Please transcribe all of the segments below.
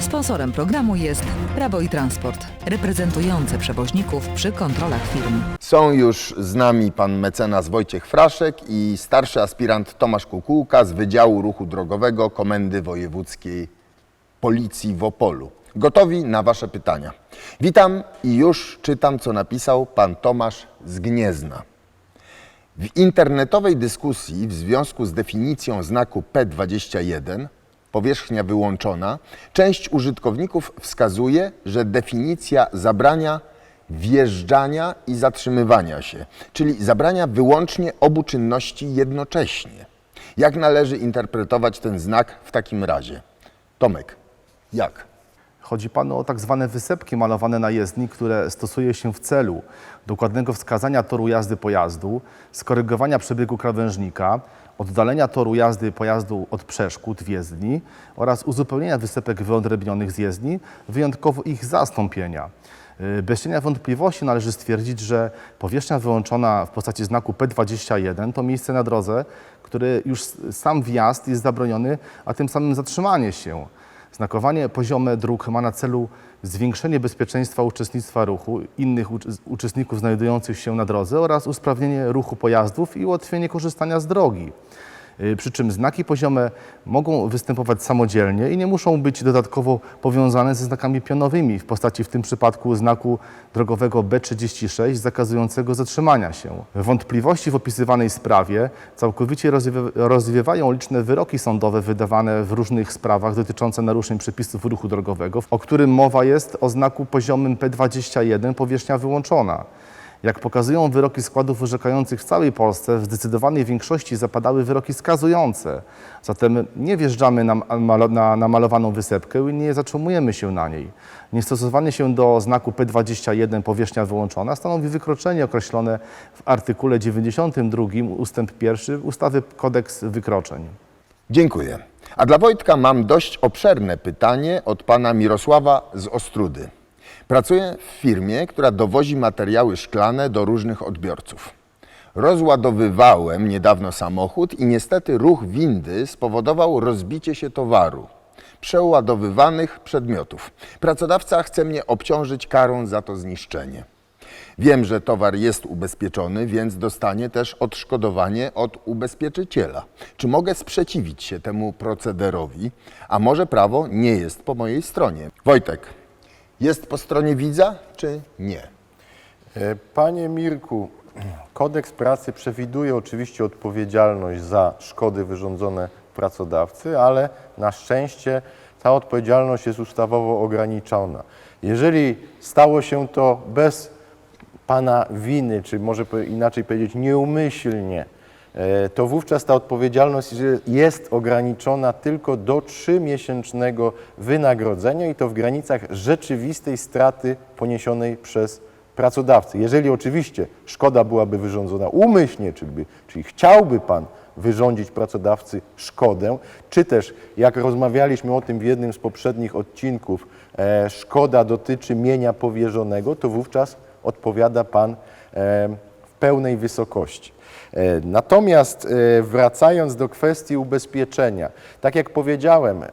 Sponsorem programu jest Prawo i Transport, reprezentujące przewoźników przy kontrolach firm. Są już z nami pan mecenas Wojciech Fraszek i starszy aspirant Tomasz Kukułka z Wydziału Ruchu Drogowego Komendy Wojewódzkiej Policji w Opolu. Gotowi na Wasze pytania. Witam i już czytam, co napisał pan Tomasz z Gniezna. W internetowej dyskusji w związku z definicją znaku P21, powierzchnia wyłączona, część użytkowników wskazuje, że definicja zabrania wjeżdżania i zatrzymywania się, czyli zabrania wyłącznie obu czynności jednocześnie. Jak należy interpretować ten znak w takim razie? Tomek, jak? Chodzi panu o tak zwane wysepki malowane na jezdni, które stosuje się w celu dokładnego wskazania toru jazdy pojazdu, skorygowania przebiegu krawężnika, oddalenia toru jazdy pojazdu od przeszkód w jezdni oraz uzupełnienia wysepek wyodrębnionych z jezdni, wyjątkowo ich zastąpienia. Yy, Bez cienia wątpliwości należy stwierdzić, że powierzchnia wyłączona w postaci znaku P21 to miejsce na drodze, które już sam wjazd jest zabroniony, a tym samym zatrzymanie się. Znakowanie poziome dróg ma na celu zwiększenie bezpieczeństwa uczestnictwa ruchu innych ucz- uczestników znajdujących się na drodze oraz usprawnienie ruchu pojazdów i ułatwienie korzystania z drogi. Y, Przy czym znaki poziome mogą występować samodzielnie i nie muszą być dodatkowo powiązane ze znakami pionowymi w postaci w tym przypadku znaku drogowego B36 zakazującego zatrzymania się. Wątpliwości w opisywanej sprawie całkowicie rozwie- rozwiewają liczne wyroki sądowe wydawane w różnych sprawach dotyczące naruszeń przepisów ruchu drogowego, o którym mowa jest o znaku poziomym P21 powierzchnia wyłączona. Jak pokazują wyroki składów orzekających w całej Polsce, w zdecydowanej większości zapadały wyroki skazujące. Zatem nie wjeżdżamy na, malo- na namalowaną wysepkę i nie zatrzymujemy się na niej. Niestosowanie się do znaku P21 powierzchnia wyłączona stanowi wykroczenie określone w artykule 92 ustęp 1 ustawy Kodeks Wykroczeń. Dziękuję. A dla Wojtka mam dość obszerne pytanie od pana Mirosława z Ostrudy. Pracuję w firmie, która dowozi materiały szklane do różnych odbiorców. Rozładowywałem niedawno samochód i niestety ruch windy spowodował rozbicie się towaru, przeładowywanych przedmiotów. Pracodawca chce mnie obciążyć karą za to zniszczenie. Wiem, że towar jest ubezpieczony, więc dostanie też odszkodowanie od ubezpieczyciela. Czy mogę sprzeciwić się temu procederowi, a może prawo nie jest po mojej stronie? Wojtek, jest po stronie widza, czy nie? E, Panie Mirku, kodeks pracy przewiduje oczywiście odpowiedzialność za szkody wyrządzone pracodawcy, ale na szczęście ta odpowiedzialność jest ustawowo ograniczona. Jeżeli stało się to bez Pana winy, czy może inaczej powiedzieć nieumyślnie, to wówczas ta odpowiedzialność jest ograniczona tylko do 3-miesięcznego wynagrodzenia i to w granicach rzeczywistej straty poniesionej przez pracodawcę. Jeżeli oczywiście szkoda byłaby wyrządzona umyślnie, czyli, czyli chciałby Pan wyrządzić pracodawcy szkodę, czy też, jak rozmawialiśmy o tym w jednym z poprzednich odcinków, e, szkoda dotyczy mienia powierzonego, to wówczas odpowiada Pan e, pełnej wysokości. E, Natomiast e, wracając do kwestii ubezpieczenia, tak jak powiedziałem, e,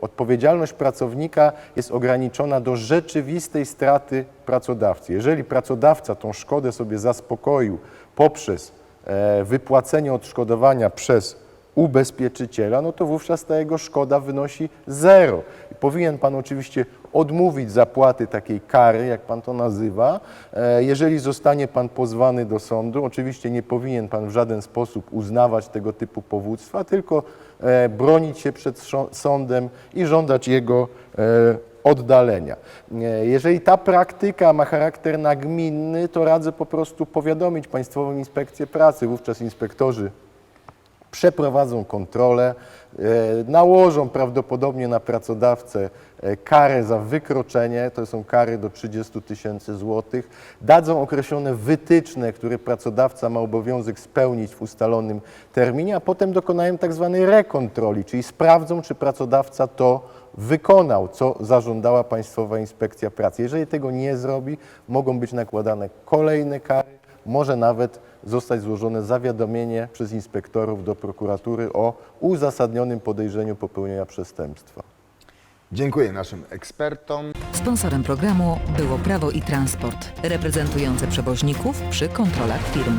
odpowiedzialność pracownika jest ograniczona do rzeczywistej straty pracodawcy. Jeżeli pracodawca tą szkodę sobie zaspokoił poprzez wypłacenie odszkodowania przez ubezpieczyciela, no to wówczas ta jego szkoda wynosi zero. Powinien Pan oczywiście odmówić zapłaty takiej kary, jak Pan to nazywa. E, Jeżeli zostanie Pan pozwany do sądu, oczywiście nie powinien Pan w żaden sposób uznawać tego typu powództwa, tylko e, bronić się przed sądem i żądać jego e, oddalenia. Jeżeli ta praktyka ma charakter nagminny, to radzę po prostu powiadomić Państwową Inspekcję Pracy. Wówczas inspektorzy przeprowadzą kontrolę, e, nałożą prawdopodobnie na pracodawcę e, karę za wykroczenie, to są kary do 30 tysięcy złotych, dadzą określone wytyczne, które pracodawca ma obowiązek spełnić w ustalonym terminie, a potem dokonają tak zwanej rekontroli, czyli sprawdzą, czy pracodawca to wykonał, co zażądała Państwowa Inspekcja Pracy. Jeżeli tego nie zrobi, mogą być nakładane kolejne kary, może nawet zostać złożone zawiadomienie przez inspektorów do prokuratury o uzasadnionym podejrzeniu popełnienia przestępstwa. Dziękuję naszym ekspertom. Sponsorem programu było Prawo i Transport, reprezentujące przewoźników przy kontrolach firm.